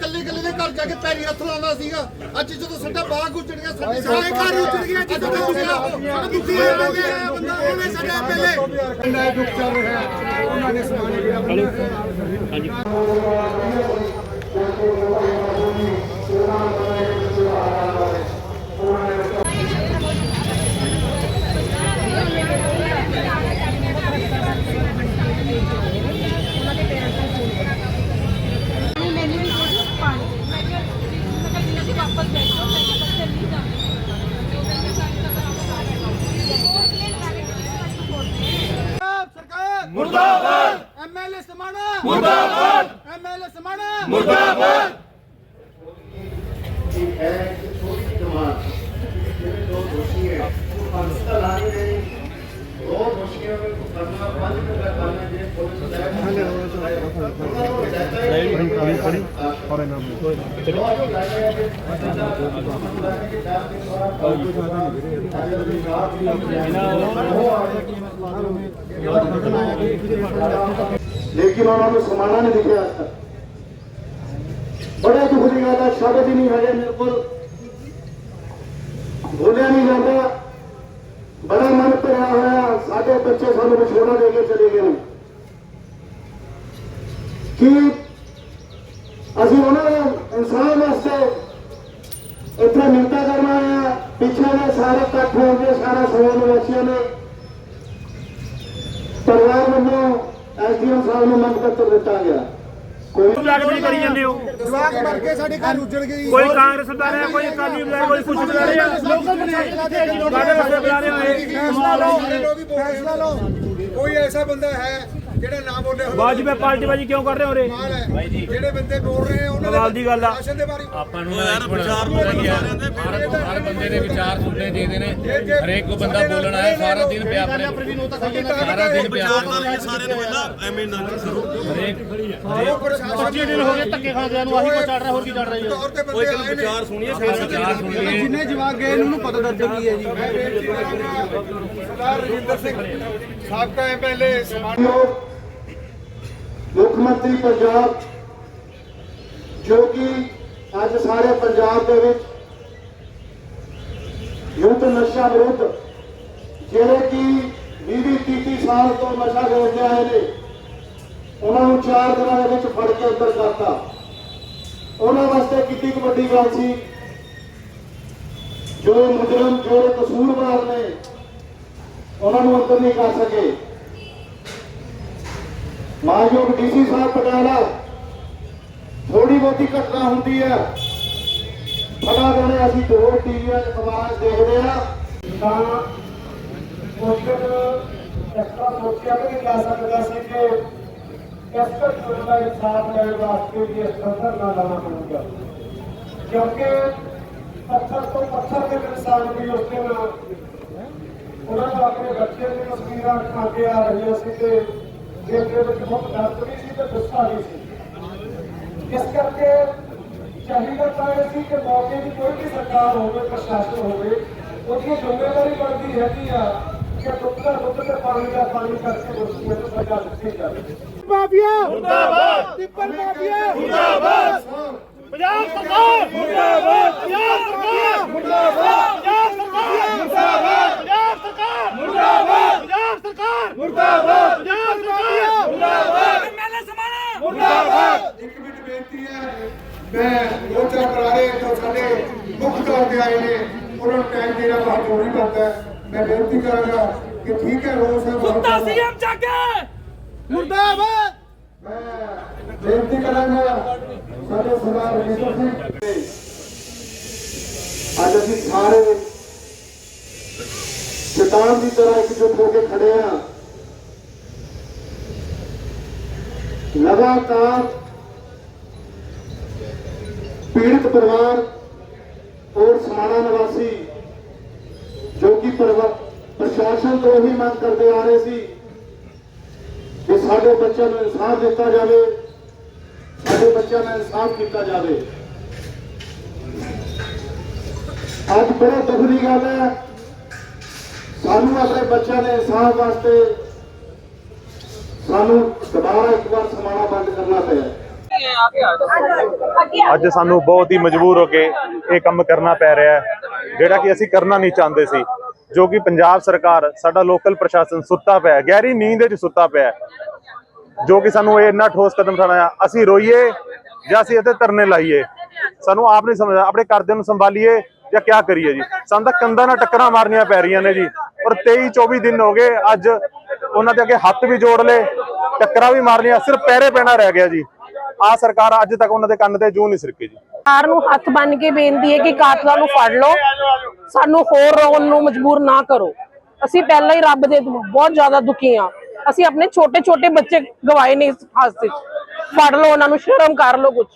ਕੱਲੇ ਕੱਲੇ ਦੇ ਘਰ ਜਾ ਕੇ ਪੈਰੀ ਹੱਥ ਲਾਉਂਦਾ ਸੀਗਾ। ਅੱਜ ਜਦੋਂ ਸਾਡਾ ਬਾਗ ਉੱਜੜ ਗਿਆ ਸਾਡੇ ਸਾਰੇ ਘਰ ਉੱਜੜ ਗਿਆ ਜਦੋਂ ਸਾਡਾ ਦੁਖੀ ਹੋ ਗਿਆ ਬੰਦਾ ਉਹਨੇ ਸਾਡੇ ਪਹਿਲੇ। ਇੰਨਾ ਦੁੱਖ ਚੱਲ ਰਿਹਾ। ਉਹਨਾਂ ਨੇ ਸਮਾਨ ਜਿਹੜਾ ਨਹੀਂ ਮੈਨੂੰ ਵੀ ਕੋਈ ਪਾਣੀ ਮੈਂ ਕਿਹਾ ਮੈਂ ਕਿਹਾ ਬਿਨਾਂ ਦੀ ਵਾਪਸ ਬੈਠੋ ਮੈਂ ਕਿਹਾ ਬੱਚੇ ਨਹੀਂ ਜਾਂਦੇ ਸਰਕਾਰ ਮੁਰਦਾਬਾਦ ਐਮਐਲਏ ਸਮਾਣਾ ਮੁਰਦਾਬਾਦ ਐਮਐਲਏ ਸਮਾਣਾ ਮੁਰਦਾਬਾਦ ਹੈ ਕਿ ਛੋਟੀ ਜਮਾਤ ਜਿਹੜੇ ਦੋ ਦੋਸ਼ੀ ਹੈ ਉਹ ਅੰਸਤਾ ਲਾ ਰਹੇ ਨੇ ਦੋ ਦੋਸ਼ੀਆਂ ਨੂੰ ਪੰਜ ਟੁਕੜਾ ਕਰਨਾ ਜੇ ਪੁਲਿਸ ਦਾ ਨਹੀਂ ਪੜੀ ਪੜੀ ਔਰ ਨਾਮ ਲੇਕਿਨ ਉਹਨਾਂ ਨੂੰ ਸਮਾਨਾ ਨਹੀਂ ਦਿਖਿਆ ਅੱਜ ਤੱਕ ਬੜਾ ਦੁੱਖ ਦੀ ਗੱਲ ਹੈ ਸ਼ਬਦ ਹੀ ਨਹੀਂ ਹੈਗੇ ਮੇਰੇ ਕੋਲ ਬੋਲਿਆ ਨਹੀਂ ਜਾਂਦਾ ਬੜਾ ਮਨ ਭਰਿਆ ਹੋਇਆ ਸਾਡੇ ਬੱਚੇ ਸਾਨੂੰ ਵਿਛੋੜਾ ਦੇ ਕੇ ਚਲੇ ਗਏ ਨੇ ਕਿ ਅਸੀਂ ਉਹਨਾਂ ਦੇ ਇਨਸਾਨ ਵਾਸਤੇ ਇੱਥੇ ਮਿੰਤਾ ਕਰਨਾ ਆ ਪਿੱਛੇ ਦੇ ਸਾਰੇ ਇਕੱਠ ਹੋ ਗਏ ਸਾਰਾ ਸੋਨ ਵਾਸੀਆਂ ਨੇ। ਪਰਿਵਾਰ ਵੱਲੋਂ ਐਸਡੀਐਮ ਸਾਹਿਬ ਨੂੰ ਮੰਗ ਪੱਤਰ ਦਿੱਤਾ ਗਿਆ। ਕੋਈ ਲੱਗਦੇ ਕਰੀ ਜਾਂਦੇ ਹੋ। ਜਵਾਕ ਮਰ ਕੇ ਸਾਡੇ ਘਰ ਉੱਜੜ ਗਏ ਕੋਈ ਕਾਂਗਰਸ ਬੁਲਾ ਰਿਹਾ ਕੋਈ ਅਕਾਲੀ ਬੁਲਾ ਰਿਹਾ ਕੋਈ ਕੁਝ ਬੁਲਾ ਰਿਹਾ। ਲੋਕਲ ਕਾਹਦੇ ਵਾਸਤੇ ਬੁਲਾ ਰਹੇ ਹੋ? ਫੈਸਲਾ ਲਓ। ਫੈਸਲਾ ਲਓ। ਕੋਈ ਐਸਾ ਬੰਦਾ ਹੈ ਜਿਹੜਾ ਨਾ ਬੋਲੇ ਹੋਵੇ ਬਾਜੀ ਪਾਰਟੀ ਬਾਜੀ ਕਿਉਂ ਕਰ ਰਹੇ ਹੋ ਰੇ ਕਮਾਲ ਹੈ। ਜਿਹੜੇ ਬੰਦੇ ਬੋਲ ਰਹੇ ਆ ਉਹਨਾਂ ਕਮਾਲ ਦੀ ਗੱਲ ਆ। ਰਾਸ਼ਨ ਦੇ ਬਾਰੇ ਆਪਾਂ ਨੂੰ ਯਾਰ ਵਿਚਾਰ ਹਰ ਹਰ ਬੰਦੇ ਦੇ ਵਿਚਾਰ ਸੁਣਨੇ ਚਾਹੀਦੇ ਨੇ ਹਰੇਕ ਕੋ ਬੰਦਾ ਬੋਲਣ ਆਇਆ ਸਾਰਾ ਦਿਨ ਪਿਆ ਆਪਣੇ ਸਾਰਾ ਦਿਨ ਪਿਆ ਆਪਣੇ ਸਾਰੇ ਨੂੰ ਪਹਿਲਾਂ ਐਵੇਂ ਨਾ ਕਰੋ ਹਰੇਕ ਉਹ ਪ੍ਰਸ਼ਾਸਨ 25 ਦਿਨ ਹੋ ਗਏ ਧੱਕੇ ਖਾਂਦਿਆਂ ਨੂੰ ਆਹੀ ਕੁਛ ਚੱਲ ਰਿਹਾ ਹੋਰ ਕੀ ਚੱਲ ਰਿਹਾ ਜੀ? ਤੌਰ ਤੇ ਕੋਈ ਬੰਦੇ ਆਏ ਨੇ। ਵਿਚਾਰ ਸੁਣੀਏ ਵਿਚਾਰ ਸੁਣੀਏ। ਜਿੰਨੇ ਜਵਾਬ ਗਏ ਉਹਨੂੰ ਪਤਾ ਦਰਦ ਕੀ ਹੈ ਜੀ। ਸਰਦਾਰ ਰਜਿੰਦਰ ਸਿੰਘ ਸਾਬਕਾ ਐਮਐਲਏ ਸਮਾਨ ਮੁੱਖ ਮੰਤਰੀ ਪੰਜਾਬ, ਜੋ ਕਿ ਅੱਜ ਸਾਰੇ ਪੰਜਾਬ ਦੇ ਵਿੱਚ ਯੁੱਧ ਨਸ਼ਾ ਵਿਰੁੱਧ, ਜਿਹੜੇ ਕਿ 20 30 ਸਾਲ ਤੋਂ ਨਸ਼ਾ ਵੇਚਦੇ ਆਏ ਨੇ, ਉਹਨਾਂ ਨੂੰ ਚਾਰ ਦਿਨਾਂ ਦੇ ਵਿੱਚ ਫੜ ਕੇ ਅੰਦਰ ਕਰਤਾ। ਉਹਨਾਂ ਵਾਸਤੇ ਕਿੰਨੀ ਕੁ ਵੱਡੀ ਗੱਲ ਸੀ, ਜੋ ਮੁਜਰਮ, ਜੋ ਕਸੂਰਵਾਰ ਨੇ, ਉਹਨਾਂ ਨੂੰ ਅੰਦਰ ਨਹੀਂ ਕਰ ਸਕੇ। ਮਾਨਯੋਗ ਡੀਸੀ ਸਾਹਿਬ ਪਟਿਆਲਾ ਥੋੜੀ ਬਹੁਤੀ ਘਟਨਾ ਹੁੰਦੀ ਹੈ। ਫਲਾ ਦੇਣੇ, ਅਸੀਂ ਦੋ ਟੀਵੀਆਂ 'ਚ ਖਬਰਾਂ ਦੇਖਦੇ ਆ ਤਾਂ ਮੁਸ਼ਕਲ ਇਸ ਸੋਚਿਆ ਵੀ ਜਾ ਸਕਦਾ ਸੀ ਕਿ ਇਸ ਦਾ ਇਨਸਾਫ ਲੈਣ ਵਾਸਤੇ ਵੀ ਇਸ ਤਰ੍ਹਾਂ ਨਾ ਲਾਣਾ ਪਊਗਾ। ਕਿਉਂਕਿ ਪੱਥਰ ਤੋਂ ਪੱਥਰ ਦੇ ਇਨਸਾਨ ਵੀ ਉਸ ਦਿਨ ਉਹਨਾਂ ਨੂੰ ਆਪਣੇ ਬੱਚੇ ਦੀਆਂ ਤਸਵੀਰਾਂ ਖਾ ਕੇ ਆ ਰਹੀਆਂ ਸੀ ਤੇ ਦਿਲ ਦੇ ਵਿੱਚ ਬਹੁਤ ਦਰਦ ਵੀ ਸੀ ਤੇ ਗੁੱਸਾ ਵੀ ਸੀ ਇਸ ਕਰਕੇ ਚਾਹੀਦਾ ਤਾਂ ਇਹ ਸੀ ਕਿ ਮੌਕੇ ਦੀ ਕੋਈ ਵੀ ਸਰਕਾਰ ਹੋਵੇ ਪ੍ਰਸ਼ਾਸਨ ਹੋਵੇ ਉਹਦੀ ਜ਼ਿੰਮੇਵਾਰੀ ਬਣਦੀ ਹੈਗੀ ਆ ਕਿ ਦੁੱਖਾ ਦੁੱਖ ਤੇ ਪਾਣੀ ਦਾ ਪਾਣੀ ਕਰਕੇ ਦੋਸ਼ੀਆਂ ਨੂੰ ਸਜ਼ਾ ਦਿੱਤੀ ਜਾਵੇ ਮਾਫੀਆ ਮੁਰਦਾਬਾਦ ਟਿੱਪਰ ਮਾਫੀਆ ਮੁਰਦਾਬਾਦ ਪੰਜਾਬ ਸਰਕਾਰ ਮੁਰਦਾਬਾਦ ਪੰਜਾਬ ਸਰਕਾਰ ਮੁਰਦਾਬਾਦ ਪੰਜਾਬ ਸਰਕਾਰ ਮੁਰਦਾਬਾਦ ਪੰਜਾਬ ਸਰਕਾਰ ਮੁਰਦਾਬਾਦ ਪੰਜਾਬ ਸਰਕਾਰ ਮੁਰਦਾਬਾਦ ਪੰਜਾਬ ਸਰਕਾਰ ਮੁਰਦਾਬਾਦ ਐਮਐਲਏ ਸਮਾਣਾ ਮੁਰਦਾਬਾਦ। ਇੱਕ ਮਿੰਟ ਬੇਨਤੀ ਹੈ ਮੈਂ ਮੋਰਚਾ ਕਰਾਰੇ ਤੋਂ ਸਾਡੇ ਮੁੱਖ ਤੌਰ ਤੇ ਆਏ ਨੇ ਉਹਨਾਂ ਨੂੰ ਟਾਈਮ ਦੇਣਾ ਬਹੁਤ ਜ਼ਰੂਰੀ ਬਣਦਾ ਹੈ। ਮੈਂ ਬੇਨਤੀ ਕਰਾਂਗਾ ਕਿ ਠੀਕ ਹੈ ਰੋਜ਼ ਹੈ ਬਹੁਤ ਕੁੱਤਾ ਸੀਐਮ ਚੱਕੇ ਮੁਰਦਾਬਾਦ! ਮੈਂ ਬੇਨਤੀ ਕਰਾਂਗਾ ਸਾਡੇ ਸਰਦਾਰ ਰਜਿੰਦਰ ਸਿੰਘ ਅੱਜ ਅਸੀਂ ਸਾਰੇ ਚਟਾਨ ਦੀ ਤਰ੍ਹਾਂ ਇਕਜੁੱਟ ਹੋ ਕੇ ਖੜੇ ਆ ਲਗਾਤਾਰ ਪੀੜਤ ਪਰਿਵਾਰ ਔਰ ਸਮਾਣਾ ਨਿਵਾਸੀ ਜੋ ਕਿ ਪ੍ਰਸ਼ਾਸਨ ਤੋਂ ਹੀ ਮੰਗ ਕਰਦੇ ਆ ਰਹੇ ਸੀ ਕਿ ਸਾਡੇ ਬੱਚਿਆਂ ਨੂੰ ਇਨਸਾਫ ਦਿੱਤਾ ਜਾਵੇ, ਸਾਡੇ ਬੱਚਿਆਂ ਨੂੰ ਇਨਸਾਫ ਕੀਤਾ ਜਾਵੇ। ਅੱਜ ਬੜਾ ਦੁੱਖ ਦੀ ਗੱਲ ਹੈ। ਸਾਨੂੰ ਆਪਣੇ ਬੱਚਿਆਂ ਦੇ ਇਨਸਾਫ ਵਾਸਤੇ ਸਾਨੂੰ ਦੁਬਾਰਾ ਇੱਕ ਵਾਰ ਸਮਾਣਾ ਬੰਦ ਕਰਨਾ ਪਿਆ ਅੱਜ ਸਾਨੂੰ ਬਹੁਤ ਹੀ ਮਜਬੂਰ ਹੋ ਕੇ ਇਹ ਕੰਮ ਕਰਨਾ ਪੈ ਰਿਹਾ ਹੈ, ਜਿਹੜਾ ਕਿ ਅਸੀਂ ਕਰਨਾ ਨਹੀਂ ਚਾਹੁੰਦੇ ਸੀ, ਜੋ ਕਿ ਪੰਜਾਬ ਸਰਕਾਰ, ਸਾਡਾ ਲੋਕਲ ਪ੍ਰਸ਼ਾਸਨ ਸੁੱਤਾ ਪਿਆ ਗਹਿਰੀ ਨੀਂਦ ਵਿੱਚ ਸੁੱਤਾ ਪਿਆ ਜੋ ਕਿ ਸਾਨੂੰ ਇਹ ਇੰਨਾ ਠੋਸ ਕਦਮ ਉਠਾਉਣਾ ਅਸੀਂ ਰੋਈਏ ਜਾਂ ਅਸੀਂ ਇੱਥੇ ਧਰਨੇ ਲਾਈਏ, ਸਾਨੂੰ ਆਪ ਨਹੀਂ ਸਮਝਦਾ ਆਪਣੇ ਘਰਦਿਆਂ ਨੂੰ ਸੰਭਾਲੀਏ ਜਾਂ ਕਿਆ ਕਰੀਏ ਜੀ, ਸਾਨੂੰ ਤਾਂ ਕੰਧਾਂ ਨਾਲ ਟੱਕਰਾਂ ਮਾਰਨੀਆਂ ਪੈ ਰਹੀਆਂ ਨੇ ਜੀ, ਔਰ 23 24 ਦਿਨ ਹੋ ਗਏ, ਅੱਜ ਉਹਨਾਂ ਦੇ ਅੱਗੇ ਹੱਥ ਵੀ ਜੋੜ ਲਏ ਟੱਕਰਾਂ ਵੀ ਮਾਰ ਲਈਆਂ ਸਿਰਫ ਪੈਰੇ ਪੈਣਾ ਰਹਿ ਗਿਆ ਜੀ। ਆ ਸਰਕਾਰ ਅੱਜ ਤੱਕ ਉਹਨਾਂ ਦੇ ਕੰਨ ਤੇ ਜੂੰ ਨਹੀਂ ਸਿਰਕੀ ਜੀ। ਸਰਕਾਰ ਨੂੰ ਹੱਥ ਬੰਨ ਕੇ ਬੇਨਤੀ ਹੈ ਕਿ ਕਾਤਲਾਂ ਨੂੰ ਫੜ ਲਓ। ਸਾਨੂੰ ਹੋਰ ਰੋਣ ਨੂੰ ਮਜਬੂਰ ਨਾ ਕਰੋ। ਅਸੀਂ ਪਹਿਲਾਂ ਹੀ ਰੱਬ ਦੇ ਬਹੁਤ ਜ਼ਿਆਦਾ ਦੁਖੀ ਆ ਅਸੀਂ ਆਪਣੇ ਛੋਟੇ ਛੋਟੇ ਬੱਚੇ ਗਵਾਏ ਨੇ ਇਸ ਹਾਦਸੇ 'ਚ। ਫੜ ਲਓ ਉਹਨਾਂ ਨੂੰ, ਸ਼ਰਮ ਕਰ ਲਓ ਕੁਝ